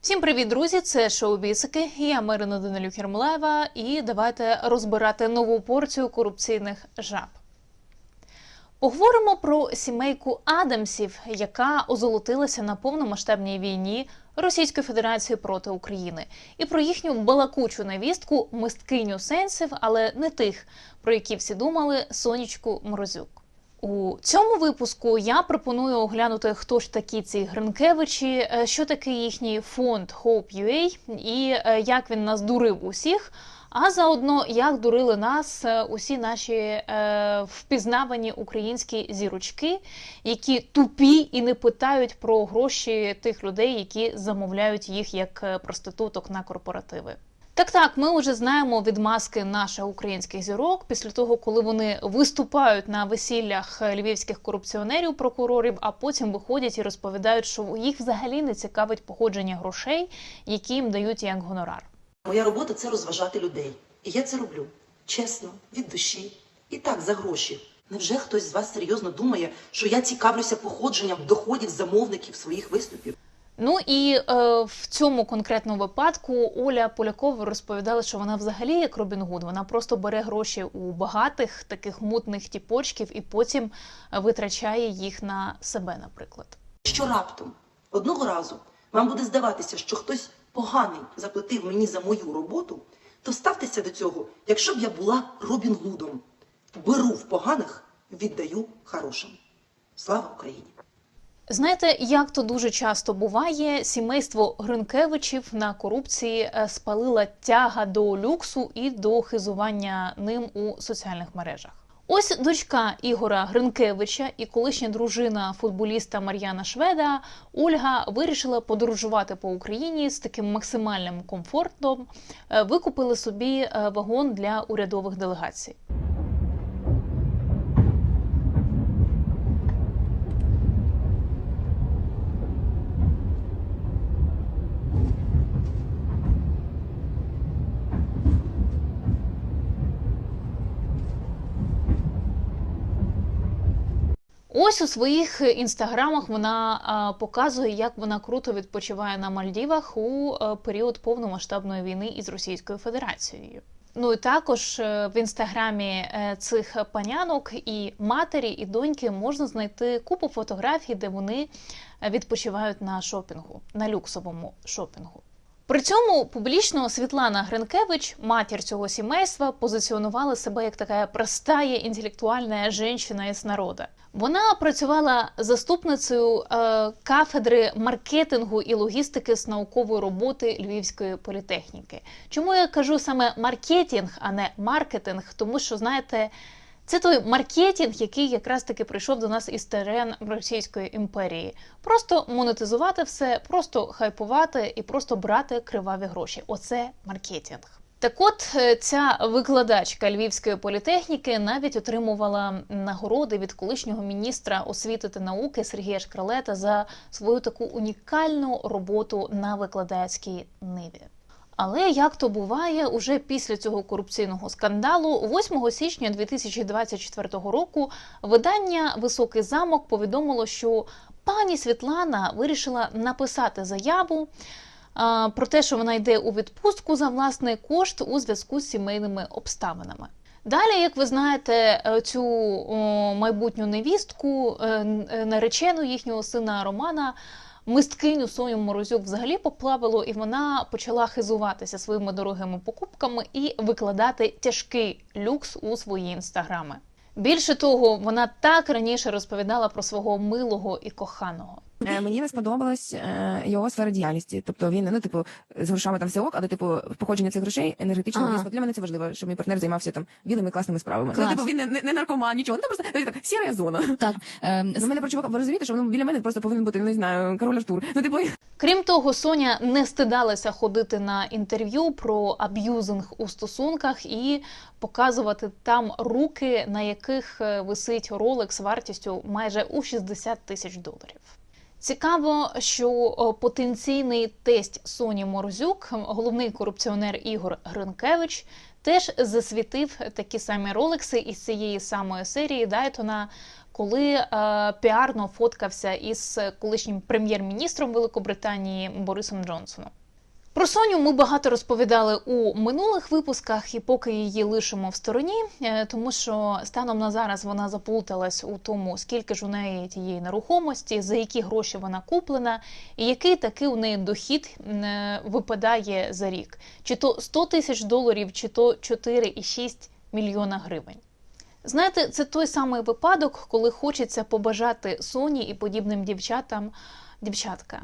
Всім привіт, друзі! Це шоу Бісики. Я Марина Данилюк Єрмолаєва, і давайте розбирати нову порцію корупційних жаб. Поговоримо про сімейку Адамсів, яка озолотилася на повномасштабній війні Російської Федерації проти України, і про їхню балакучу невістку, мисткиню сенсів, але не тих, про які всі думали Сонічку Морозюк. У цьому випуску я пропоную оглянути, хто ж такі ці Гринкевичі, е, що таке їхній фонд Hope.ua і е, як він нас дурив усіх. А заодно як дурили нас е, усі наші е, впізнавані українські зірочки, які тупі і не питають про гроші тих людей, які замовляють їх як проституток на корпоративи. Так, так, ми вже знаємо відмазки наших українських зірок після того, коли вони виступають на весіллях львівських корупціонерів, прокурорів, а потім виходять і розповідають, що їх взагалі не цікавить походження грошей, які їм дають як гонорар. Моя робота це розважати людей. І я це роблю чесно, від душі. І так, за гроші. Невже хтось з вас серйозно думає, що я цікавлюся походженням доходів замовників своїх виступів? Ну і е, в цьому конкретному випадку Оля Полякова розповідала, що вона взагалі як Робін Гуд. Вона просто бере гроші у багатих таких мутних тіпочків і потім витрачає їх на себе, наприклад. Що раптом одного разу вам буде здаватися, що хтось поганий заплатив мені за мою роботу, то ставтеся до цього, якщо б я була Робін Гудом. Беру в поганих, віддаю хорошим. Слава Україні! Знаєте, як то дуже часто буває, сімейство Гринкевичів на корупції е, спалила тяга до люксу і до хизування ним у соціальних мережах. Ось дочка Ігора Гринкевича і колишня дружина футболіста Мар'яна Шведа Ольга вирішила подорожувати по Україні з таким максимальним комфортом. Е, Викупили собі е, вагон для урядових делегацій. Ось у своїх інстаграмах вона показує, як вона круто відпочиває на Мальдівах у період повномасштабної війни із Російською Федерацією. Ну і також е, в інстаграмі е, цих панянок і матері, і доньки можна знайти купу фотографій, де вони е, відпочивають на шопінгу, на люксовому шопінгу. При цьому публічно Світлана Гринкевич, матір цього сімейства, позиціонувала себе як така простая інтелектуальна жінка із народу. Вона працювала заступницею е, кафедри маркетингу і логістики з наукової роботи Львівської політехніки. Чому я кажу саме маркетинг, а не маркетинг? Тому що знаєте. Це той маркетинг, який якраз таки прийшов до нас із терен Російської імперії. Просто монетизувати все, просто хайпувати і просто брати криваві гроші. Оце маркетинг. Так от е, ця викладачка Львівської політехніки навіть отримувала нагороди від колишнього міністра освіти та науки Сергія Шкралета за свою таку унікальну роботу на викладацькій ниві. Але як то буває, уже після цього корупційного скандалу, 8 січня 2024 року, видання Високий замок повідомило, що пані Світлана вирішила написати заяву про те, що вона йде у відпустку за власний кошт у зв'язку з сімейними обставинами. Далі, як ви знаєте, е, цю майбутню невістку, е, наречену їхнього сина Романа. Мисткиню Соню Морозюк взагалі поплавило, і вона почала хизуватися своїми дорогими покупками і викладати тяжкий люкс у свої інстаграми. Більше того, вона так раніше розповідала про свого милого і коханого. Е, Мені не сподобалась е, його сфера діяльності. Тобто він ну, типу, з грошами там все ок, але типу походження цих грошей енергетично Ага. дійсно. Для мене це важливо, щоб мій партнер займався там білими класними справами. Клас. Ну, типу, він не, не, не наркоман, нічого. Ну, просто ну, так, сіра зона. Так, ем, Ну, мене про чувака, ви розумієте, що ну, біля мене просто повинен бути, не знаю, король Артур. Ну, типу, Крім того, Соня не стидалася ходити на інтерв'ю про аб'юзинг у стосунках і показувати там руки, на яких е, висить Rolex вартістю майже у 60 тисяч доларів. Цікаво, що потенційний тесть Соні Морзюк, головний корупціонер Ігор Гринкевич, теж засвітив такі самі роликси із цієї самої серії Дайтона, коли е, піарно фоткався із колишнім прем'єр-міністром Великобританії Борисом Джонсоном. Про Соню ми багато розповідали у минулих випусках, і поки її лишимо в стороні, е, тому що станом на зараз вона заплуталась у тому, скільки ж у неї тієї нерухомості, за які гроші вона куплена, і який такий у неї дохід е, випадає за рік, чи то 100 тисяч доларів, чи то 4,6 мільйона гривень. Знаєте, це той самий випадок, коли хочеться побажати Соні і подібним дівчатам дівчатка.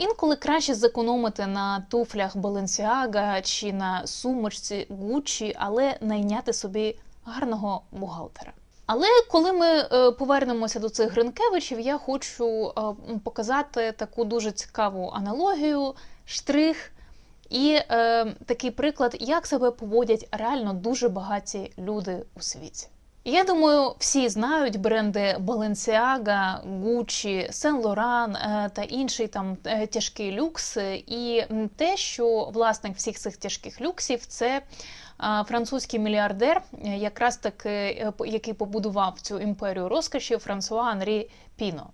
Інколи краще зекономити на туфлях Balenciaga чи на сумочці Gucci, але найняти собі гарного бухгалтера. Але коли ми е, повернемося до цих Гринкевичів, я хочу е, показати таку дуже цікаву аналогію, штрих і е, такий приклад, як себе поводять реально дуже багаті люди у світі. Я думаю, всі знають бренди Balenciaga, Gucci, Saint Laurent е, та інший там е, тяжкий люкс. І те, що власник всіх цих тяжких люксів це е, французький мільярдер, якраз таки який побудував цю імперію розкоші Франсуа Анрі Піно.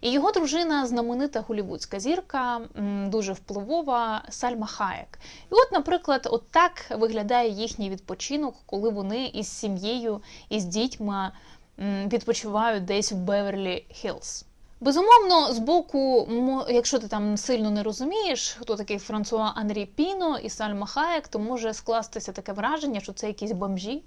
І його дружина знаменита голівудська зірка, дуже впливова Сальма Хаєк. І от, наприклад, от так виглядає їхній відпочинок, коли вони із сім'єю із дітьми відпочивають десь в Беверлі Хіллз. Безумовно, з боку, якщо ти там сильно не розумієш, хто такий Франсуа Анрі Піно і Сальма Хаєк, то може скластися таке враження, що це якісь бомжі,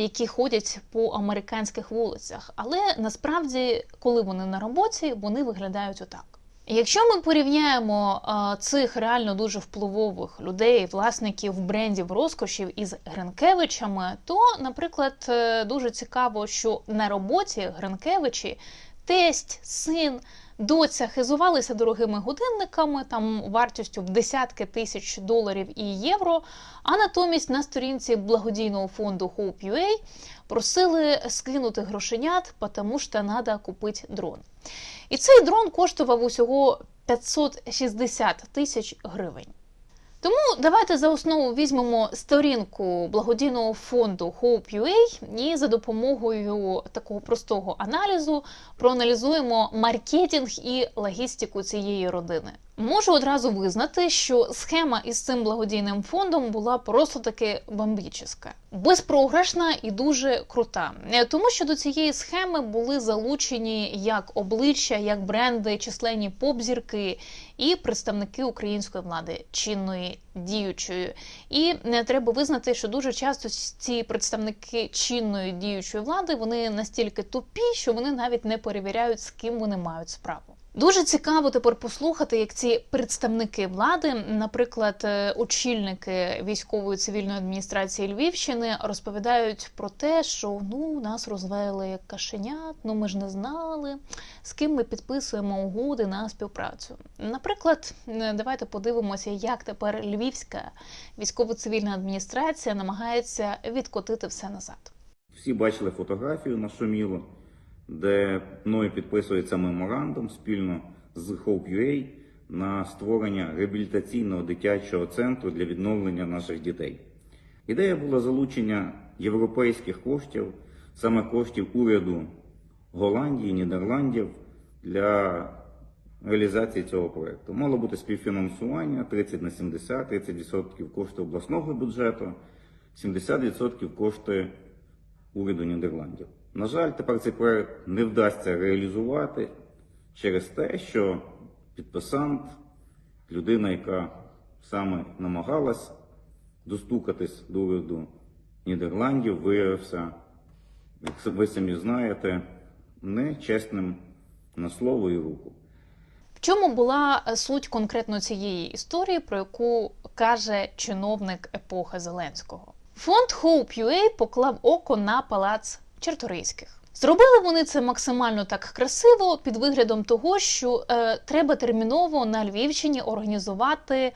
які ходять по американських вулицях. Але насправді, коли вони на роботі, вони виглядають отак. Якщо ми порівняємо цих реально дуже впливових людей, власників брендів розкошів із Гринкевичами, то, наприклад, е, дуже цікаво, що на роботі Гринкевичі тесть, син, доця хизувалися дорогими годинниками, там вартістю в десятки тисяч доларів і євро. А натомість на сторінці благодійного фонду Hope.ua просили скинути грошенят, тому що треба купити дрон. І цей дрон коштував усього 560 тисяч гривень. Тому давайте за основу візьмемо сторінку благодійного фонду Hope.ua і за допомогою такого простого аналізу проаналізуємо маркетинг і логістику цієї родини. Можу одразу визнати, що схема із цим благодійним фондом була просто таки бомбічна, безпрограшна і дуже крута. Е, тому що до цієї схеми були залучені як обличчя, як бренди, численні поп-зірки і представники української влади чинної діючої. І не треба визнати, що дуже часто ці представники чинної діючої влади вони настільки тупі, що вони навіть не перевіряють, з ким вони мають справу. Дуже цікаво тепер послухати, як ці представники влади, наприклад, е, очільники військової цивільної адміністрації Львівщини, розповідають про те, що ну нас розвели як кашенят, ну ми ж не знали, з ким ми підписуємо угоди на співпрацю. Наприклад, е, давайте подивимося, як тепер Львівська військово-цивільна адміністрація намагається відкотити все назад. Всі бачили фотографію на Шумілу де мною підписується меморандум спільно з Hope.ua на створення реабілітаційного дитячого центру для відновлення наших дітей. Ідея була залучення європейських коштів, саме коштів уряду Голландії, Нідерландів для реалізації цього проєкту. Мало бути співфінансування 30 на 70, 30% коштує обласного бюджету, 70% коштує уряду Нідерландів. На жаль, тепер цей проект не вдасться реалізувати через те, що підписант, людина, яка саме намагалась достукатись до уряду Нідерландів, виявився, як ви самі знаєте, нечесним на слово і руку. В чому була суть конкретно цієї історії, про яку каже чиновник епохи Зеленського? Фонд Hope.ua поклав око на палац Черторийських. Зробили вони це максимально так красиво під виглядом того, що е, треба терміново на Львівщині організувати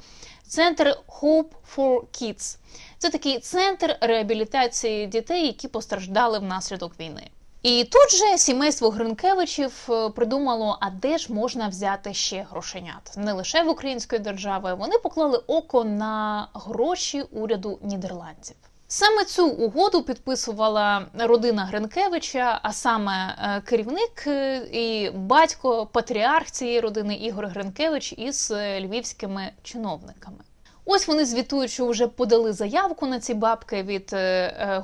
центр Hope for Kids. Це такий центр реабілітації дітей, які постраждали внаслідок війни. І тут же сімейство Гринкевичів е, придумало, а де ж можна взяти ще грошенят не лише в української держави. Вони поклали око на гроші уряду Нідерландів. Саме цю угоду підписувала родина Гринкевича, а саме е, керівник е, і батько, патріарх цієї родини Ігор Гринкевич із е, львівськими чиновниками. Ось вони звітують, що вже подали заявку на ці бабки від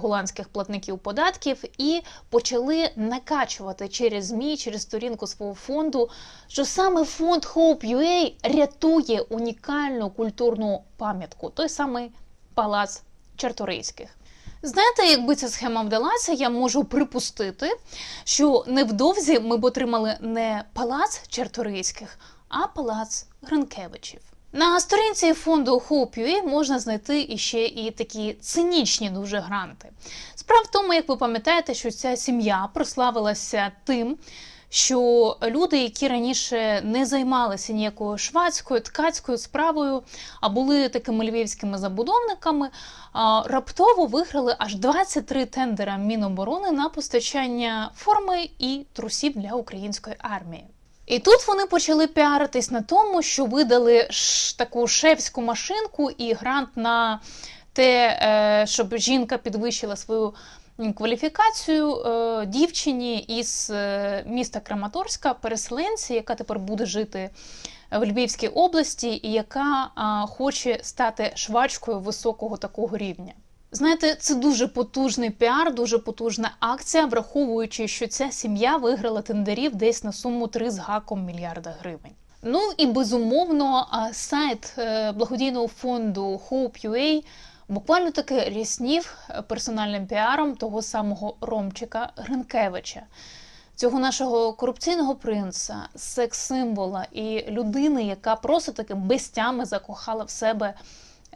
голландських платників податків і почали накачувати через ЗМІ, через сторінку свого фонду, що саме фонд Hope.ua рятує унікальну культурну пам'ятку, той самий палац Чарторийських. Знаєте, якби ця схема вдалася, я можу припустити, що невдовзі ми б отримали не палац Чарторийських, а палац Гринкевичів. На сторінці фонду Hope.ua можна знайти іще і такі цинічні дуже гранти. Справа в тому, як ви пам'ятаєте, що ця сім'я прославилася тим, що люди, які раніше не займалися ніякою швадською, ткацькою справою, а були такими львівськими забудовниками, раптово виграли аж 23 тендера Міноборони на постачання форми і трусів для української армії. І тут вони почали піаритись на тому, що видали таку шефську машинку і грант на те, е, щоб жінка підвищила свою кваліфікацію е, дівчині із е, міста Краматорська, переселенці, яка тепер буде жити в Львівській області, і яка хоче стати швачкою високого такого рівня. Знаєте, це дуже потужний піар, дуже потужна акція, враховуючи, що ця сім'я виграла тендерів десь на суму 3 з гаком мільярда гривень. Ну і безумовно, сайт е, благодійного фонду Hope.ua буквально таки ряснів е, персональним піаром того самого Ромчика Гринкевича. Цього нашого корупційного принца, секс-символа і людини, яка просто таки без тями закохала в себе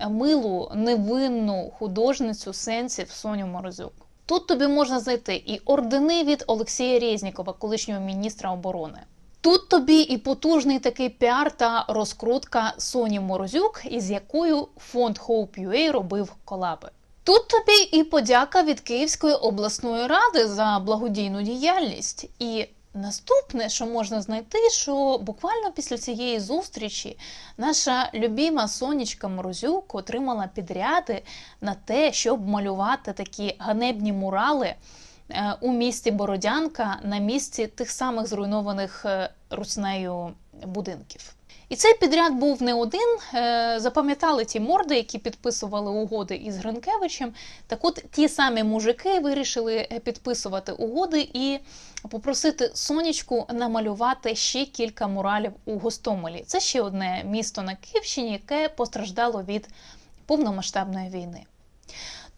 милу, невинну художницю сенсів Соню Морозюк. Тут тобі можна знайти і ордени від Олексія Резнікова, колишнього міністра оборони. Тут тобі і потужний такий піар та розкрутка Соні Морозюк, із якою фонд Hope.ua робив колаби. Тут тобі і подяка від Київської обласної ради за благодійну діяльність. І наступне, що можна знайти, що буквально після цієї зустрічі наша любима Сонечка Морозюк отримала підряди на те, щоб малювати такі ганебні мурали у місті Бородянка на місці тих самих зруйнованих е, руснею будинків. І цей підряд був не один. Е, Запам'ятали ті морди, які підписували угоди із Гринкевичем. Так от ті самі мужики вирішили е, підписувати угоди і попросити сонечку намалювати ще кілька муралів у Гостомелі. Це ще одне місто на Київщині, яке постраждало від повномасштабної війни.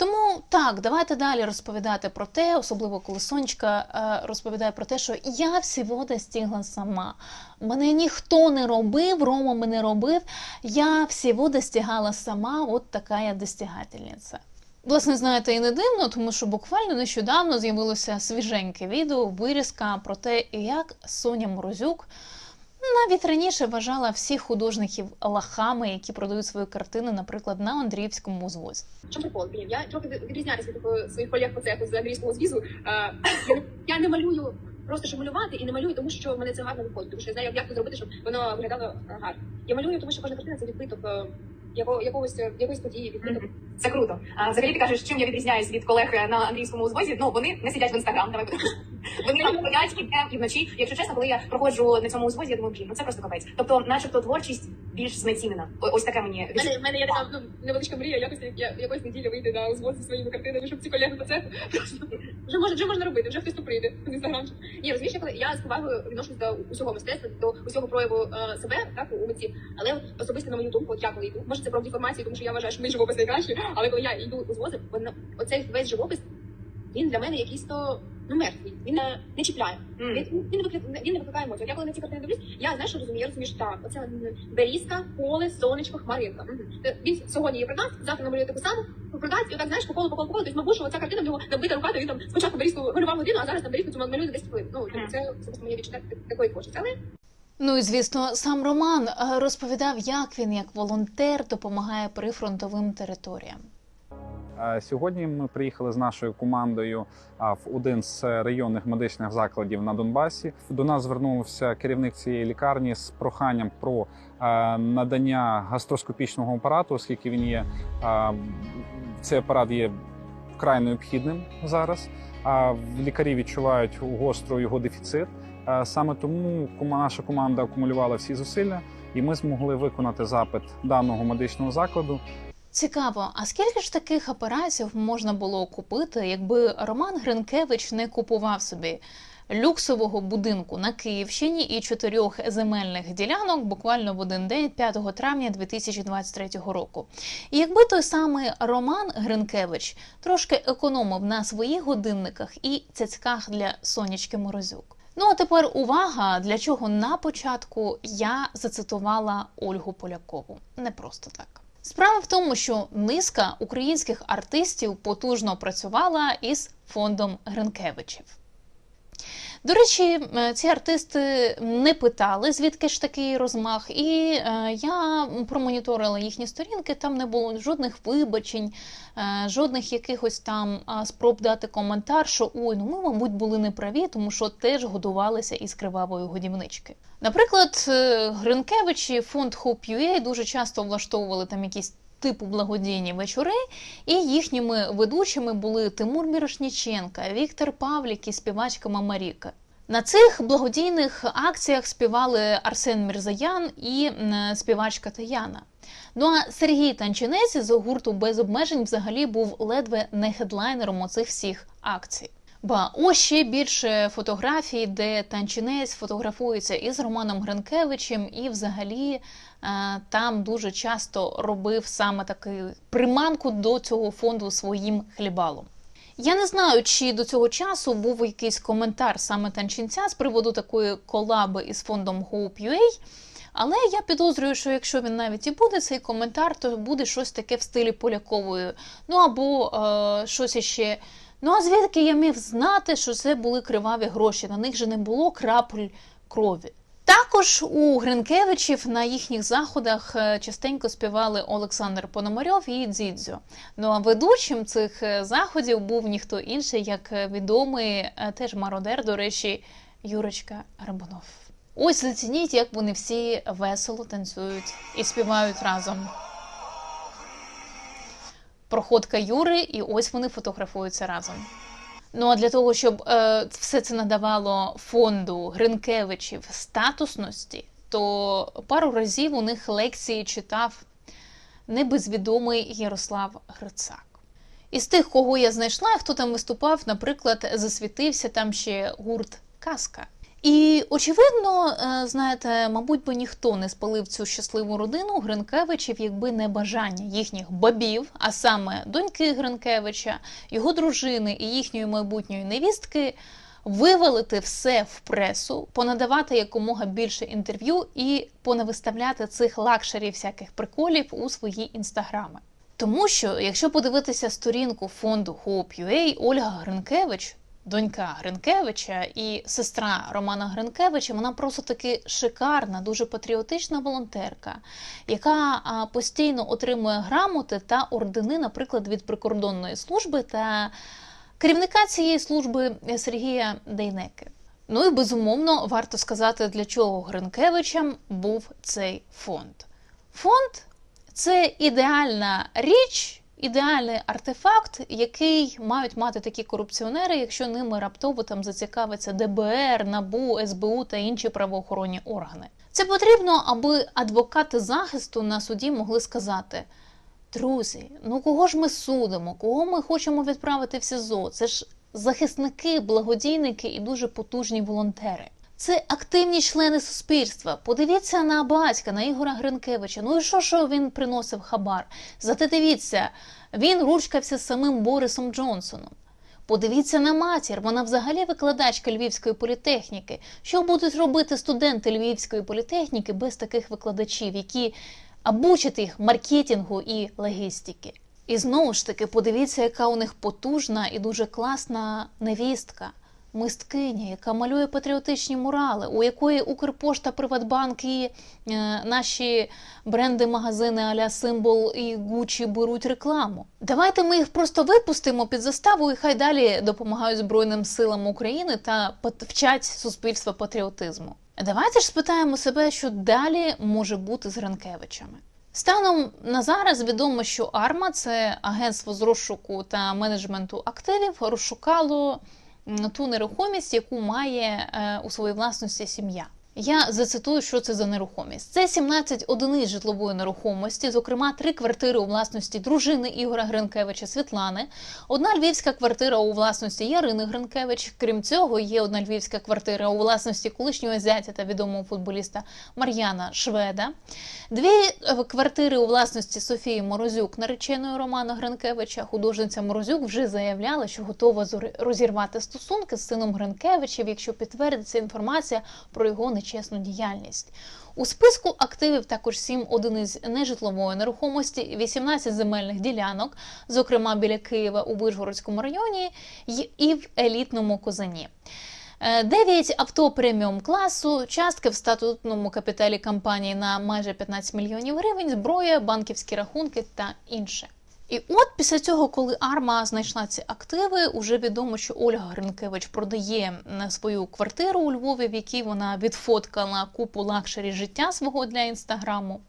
Тому так, давайте далі розповідати про те, особливо коли Сонечка е, розповідає про те, що я всього достигла сама. Мене ніхто не робив, Рома мене робив. Я всього достигала сама, от така я достигательниця. Власне, знаєте, і не дивно, тому що буквально нещодавно з'явилося свіженьке відео, вирізка про те, як Соня Морозюк навіть раніше вважала всіх художників лахами, які продають свої картини, наприклад, на Андріївському узвозі. Що прикол, блін, я трохи від- відрізняюся від своїх колег по цеху з Андріївського звізу. Я, не- малюю просто щоб малювати, і не малюю, тому що в мене це гарно виходить, тому що я знаю, як це зробити, щоб воно виглядало гарно. Я малюю, тому що кожна картина це відбиток е, якогось е, якоїсь події, відбиток. Це круто. А взагалі ти кажеш, чим я відрізняюсь від колег на англійському узвозі? Ну вони не сидять в інстаграм. Давай. Вони ходять і днем, і вночі. Якщо чесно, коли я проходжу на цьому узвозі, я думаю, блін, ну це просто капець. Тобто, начебто, творчість більш знецінена. Ось таке мені У мене, в мене є така ну, невеличка мрія, якось я, якось неділі вийти на узвоз зі своїми картинами, щоб ці колеги по цеху просто вже можна, вже можна робити, вже хтось тут прийде в інстаграм. Ні, розумієш, коли я з повагою відношусь до усього мистецтва, до усього прояву е, себе, так у митці. Але от особисто на мою думку, от я коли йду, може це про деформацію, тому що я вважаю, що мій живопис найкращий, але коли я йду у звози, вона- оцей весь живопис, він для мене якийсь то ну мертвий. Він не, не чіпляє. Мгм. Він, він, не викликає, він не викликає емоцій. От Я коли на ці картини дивлюсь, я знаєш, що розумію, я розумію, що так, оце м, берізка, поле, сонечко, хмаринка. Мгм. Е, Він сьогодні її продасть, завтра намалює таку саму, продасть, і отак знаєш, по колу, по колу, по колу. Тобто, мабуть, що оця картина в нього набита рука, то він там спочатку берізку малював годину, а зараз там берізку цю малює за 10 хвилин. Ну, Мгм. це, це просто моє відчуття такої творчості. Але Ну і звісно, сам Роман е, розповідав, як він, як волонтер, допомагає прифронтовим територіям. Е, Сьогодні ми приїхали з нашою командою в один з районних медичних закладів на Донбасі. До нас звернувся керівник цієї лікарні з проханням про е, надання гастроскопічного апарату, оскільки він є е, цей апарат є вкрай необхідним зараз. А лікарі відчувають гостро його дефіцит. Е, Саме тому наша команда акумулювала всі зусилля, і ми змогли виконати запит даного медичного закладу. Цікаво, а скільки ж таких апаратів можна було купити, якби Роман Гринкевич не купував собі люксового будинку на Київщині і чотирьох земельних ділянок буквально в один день, 5 травня 2023 року. І якби той самий Роман Гринкевич трошки економив на своїх годинниках і цяцьках для сонячки Морозюк. Ну а тепер увага, для чого на початку я зацитувала Ольгу Полякову. Не просто так. Справа в тому, що низка українських артистів потужно працювала із фондом Гринкевичів. До речі, ці артисти не питали, звідки ж такий розмах, і е, я промоніторила їхні сторінки. Там не було жодних вибачень, е, жодних якихось там спроб дати коментар, що ой, ну ми, мабуть, були неправі, тому що теж годувалися із кривавої годівнички. Наприклад, е, Гринкевичі, фонд Hope.ua дуже часто влаштовували там якісь типу благодійні вечори, і їхніми ведучими були Тимур Мірошніченка, Віктор Павлік і співачка Мамаріка. На цих благодійних акціях співали Арсен Мірзаян і співачка Таяна. Ну а Сергій Танчинець з гурту без обмежень взагалі був ледве не хедлайнером оцих всіх акцій. Ба ось ще більше фотографій, де танчинець фотографується із Романом Гринкевичем, і взагалі там дуже часто робив саме таку приманку до цього фонду своїм хлібалом. Я не знаю, чи до цього часу був якийсь коментар саме танчинця з приводу такої колаби із фондом Hope.ua, але я підозрюю, що якщо він навіть і буде цей коментар, то буде щось таке в стилі Полякової. Ну або е, щось іще. Ну а звідки я міг знати, що це були криваві гроші? На них же не було крапель крові. Також у Гринкевичів на їхніх заходах е, частенько співали Олександр Пономарьов і Дзідзьо. Ну а ведучим цих е, заходів був ніхто інший, як е, відомий теж мародер, до речі, Юрочка Рабунов. Ось зацініть, як вони всі весело танцюють і співають разом. Проходка Юри, і ось вони фотографуються разом. Ну а для того, щоб е, все це надавало фонду Гринкевичів статусності, то пару разів у них лекції читав небезвідомий Ярослав Грицак. Із тих, кого я знайшла, хто там виступав, наприклад, засвітився там ще гурт Казка. І очевидно, е, знаєте, мабуть, би ніхто не спалив цю щасливу родину Гринкевичів, якби не бажання їхніх бабів, а саме доньки Гринкевича, його дружини і їхньої майбутньої невістки, вивалити все в пресу, понадавати якомога більше інтерв'ю і понавиставляти цих лакшерів всяких приколів у свої інстаграми. Тому що, якщо подивитися сторінку фонду Hope.ua, Ольга Гринкевич, донька Гринкевича і сестра Романа Гринкевича, вона просто таки шикарна, дуже патріотична волонтерка, яка постійно отримує грамоти та ордени, наприклад, від прикордонної служби та керівника цієї служби Сергія Дейнеки. Ну і безумовно варто сказати, для чого Гринкевичам був цей фонд. Фонд це ідеальна річ, ідеальний артефакт, який мають мати такі корупціонери, якщо ними раптово там зацікавиться ДБР, НАБУ, СБУ та інші правоохоронні органи. Це потрібно, аби адвокати захисту на суді могли сказати: друзі, ну кого ж ми судимо, кого ми хочемо відправити в СІЗО? Це ж захисники, благодійники і дуже потужні волонтери. Це активні члени суспільства. Подивіться на батька, на Ігора Гринкевича. Ну і що, що він приносив хабар? Зате дивіться, він ручкався з самим Борисом Джонсоном. Подивіться на матір, вона взагалі викладачка Львівської політехніки. Що будуть робити студенти Львівської політехніки без таких викладачів, які обучать їх маркетингу і логістики? І знову ж таки, подивіться, яка у них потужна і дуже класна невістка. Мисткиня, яка малює патріотичні мурали, у якої Укрпошта, Приватбанк і е, наші бренди, магазини аля Символ і Гучі беруть рекламу. Давайте ми їх просто випустимо під заставу і хай далі допомагають Збройним силам України та вчать суспільство патріотизму. Давайте ж спитаємо себе, що далі може бути з Гринкевичами. Станом на зараз відомо, що АРМА це агентство з розшуку та менеджменту активів, розшукало ту нерухомість, яку має е, у своїй власності сім'я. Я зацитую, що це за нерухомість. Це 17 одиниць житлової нерухомості, зокрема три квартири у власності дружини Ігора Гринкевича Світлани, одна львівська квартира у власності Ярини Гринкевич. Крім цього, є одна львівська квартира у власності колишнього зятя та відомого футболіста Мар'яна Шведа, дві е, квартири у власності Софії Морозюк, нареченої Романа Гринкевича. Художниця Морозюк вже заявляла, що готова розірвати стосунки з сином Гринкевичів, якщо підтвердиться інформація про його нечесну діяльність. У списку активів також 7 одиниць нежитлової нерухомості, 18 земельних ділянок, зокрема біля Києва у Вишгородському районі і в елітному Козані. Е, 9 авто преміум класу, частки в статутному капіталі компанії на майже 15 мільйонів гривень, зброя, банківські рахунки та інше. І от після цього, коли Арма знайшла ці активи, уже відомо, що Ольга Гринкевич продає свою квартиру у Львові, в якій вона відфоткала купу лакшері життя свого для інстаграму.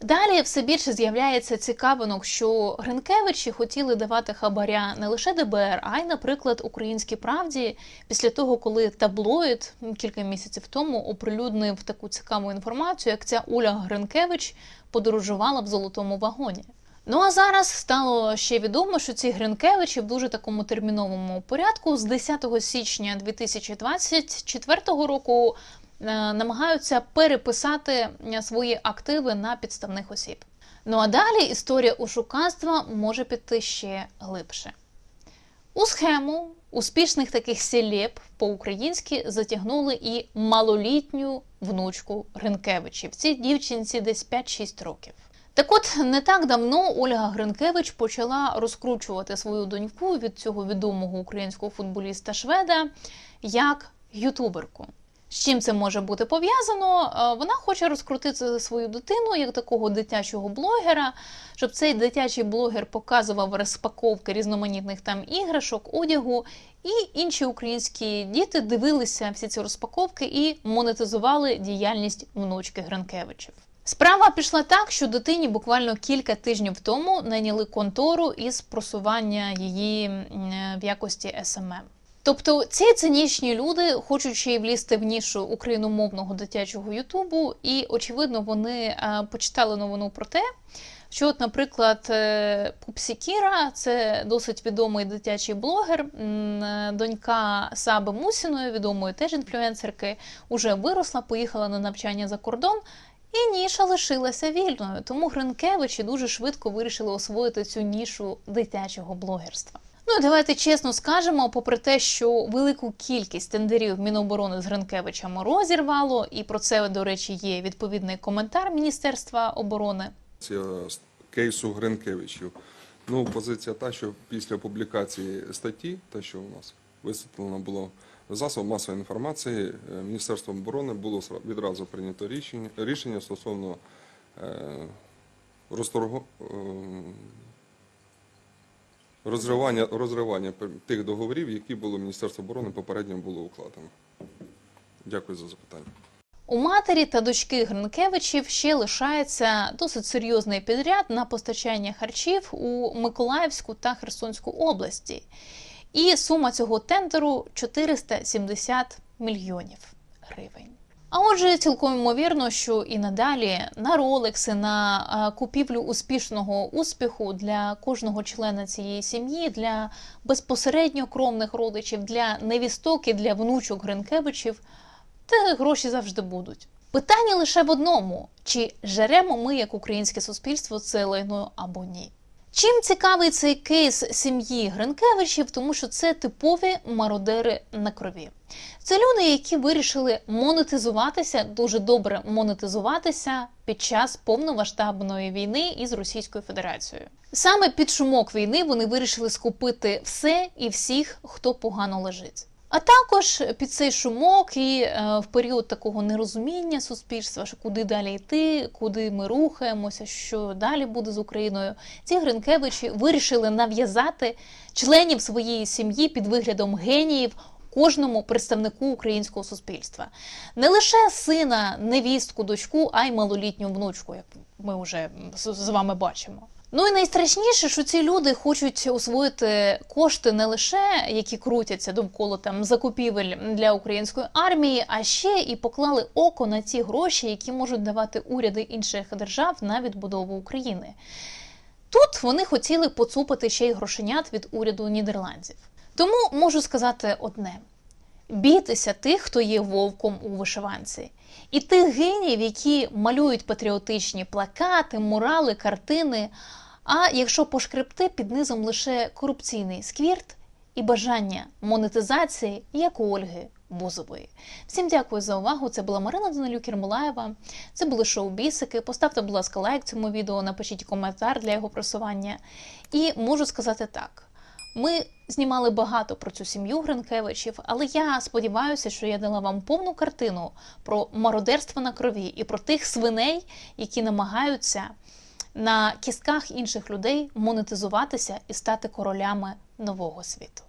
Далі все більше з'являється цікавинок, що Гринкевичі хотіли давати хабаря не лише ДБР, а й, наприклад, Українській правді після того, коли таблоїд кілька місяців тому оприлюднив таку цікаву інформацію, як ця Оля Гринкевич подорожувала в золотому вагоні. Ну а зараз стало ще відомо, що ці Гринкевичі в дуже такому терміновому порядку з 10 січня 2024 року е, намагаються переписати е, свої активи на підставних осіб. Ну а далі історія ушуканства може піти ще глибше. У схему успішних таких селеб по-українськи затягнули і малолітню внучку Гринкевичів. Цій дівчинці десь 5-6 років. Так от не так давно Ольга Гринкевич почала розкручувати свою доньку від цього відомого українського футболіста Шведа як ютуберку. З чим це може бути пов'язано? Е, Вона хоче розкрутити свою дитину як такого дитячого блогера, щоб цей дитячий блогер показував розпаковки різноманітних там іграшок, одягу, і інші українські діти дивилися всі ці розпаковки і монетизували діяльність внучки Гринкевичів. Справа пішла так, що дитині буквально кілька тижнів тому найняли контору із просування її в якості СММ. Тобто ці цинічні люди хочуть влізти в нішу україномовного дитячого Ютубу, і очевидно вони е, почитали новину про те, що, от, наприклад, е, Пупсі це досить відомий дитячий блогер, е, донька Саби Мусіної, відомої теж інфлюенсерки, уже виросла, поїхала на навчання за кордон. І ніша лишилася вільною, тому Гринкевичі дуже швидко вирішили освоїти цю нішу дитячого блогерства. Ну давайте чесно скажемо, попри те, що велику кількість тендерів Міноборони з Гринкевичами розірвало, і про це, до речі, є відповідний коментар Міністерства оборони. Цього кейсу Гринкевичів. Ну, позиція та, що після публікації статті, те, що у нас висвітлено було в засобах масової інформації, е, Міністерством оборони було відразу прийнято рішення, рішення стосовно е, розторгу, е, розривання, розривання тих договорів, які було Міністерство оборони попередньо було укладено. Дякую за запитання. У матері та дочки Гринкевичів ще лишається досить серйозний підряд на постачання харчів у Миколаївську та Херсонську області. І сума цього тендеру 470 мільйонів гривень. А отже, цілком ймовірно, що і надалі на ролекси, на е, купівлю успішного успіху для кожного члена цієї сім'ї, для безпосередньо кровних родичів, для невісток і для внучок Гринкевичів та гроші завжди будуть. Питання лише в одному: чи жеремо ми, як українське суспільство, це лайно або ні? Чим цікавий цей кейс сім'ї Гринкевичів, тому що це типові мародери на крові. Це люди, які вирішили монетизуватися, дуже добре монетизуватися під час повномасштабної війни із Російською Федерацією. Саме під шумок війни вони вирішили скупити все і всіх, хто погано лежить. А також під цей шумок і е, в період такого нерозуміння суспільства, що куди далі йти, куди ми рухаємося, що далі буде з Україною, ці Гринкевичі вирішили нав'язати членів своєї сім'ї під виглядом геніїв кожному представнику українського суспільства. Не лише сина, невістку, дочку, а й малолітню внучку, як ми вже з з вами бачимо. Ну і найстрашніше, що ці люди хочуть освоїти кошти не лише які крутяться довкола там закупівель для української армії, а ще і поклали око на ті гроші, які можуть давати уряди інших держав на відбудову України. Тут вони хотіли поцупити ще й грошенят від уряду Нідерландів. Тому можу сказати одне: бійтеся тих, хто є вовком у вишиванці, і тих геніїв, які малюють патріотичні плакати, мурали, картини. А якщо пошкребти під низом лише корупційний сквірт і бажання монетизації, як у Ольги Бузової. Всім дякую за увагу. Це була Марина Данилюк Кермолаєва. Це були шоу Бісики. Поставте, будь ласка, лайк цьому відео, напишіть коментар для його просування. І можу сказати так: ми знімали багато про цю сім'ю Гринкевичів, але я сподіваюся, що я дала вам повну картину про мародерство на крові і про тих свиней, які намагаються на кістках інших людей монетизуватися і стати королями нового світу.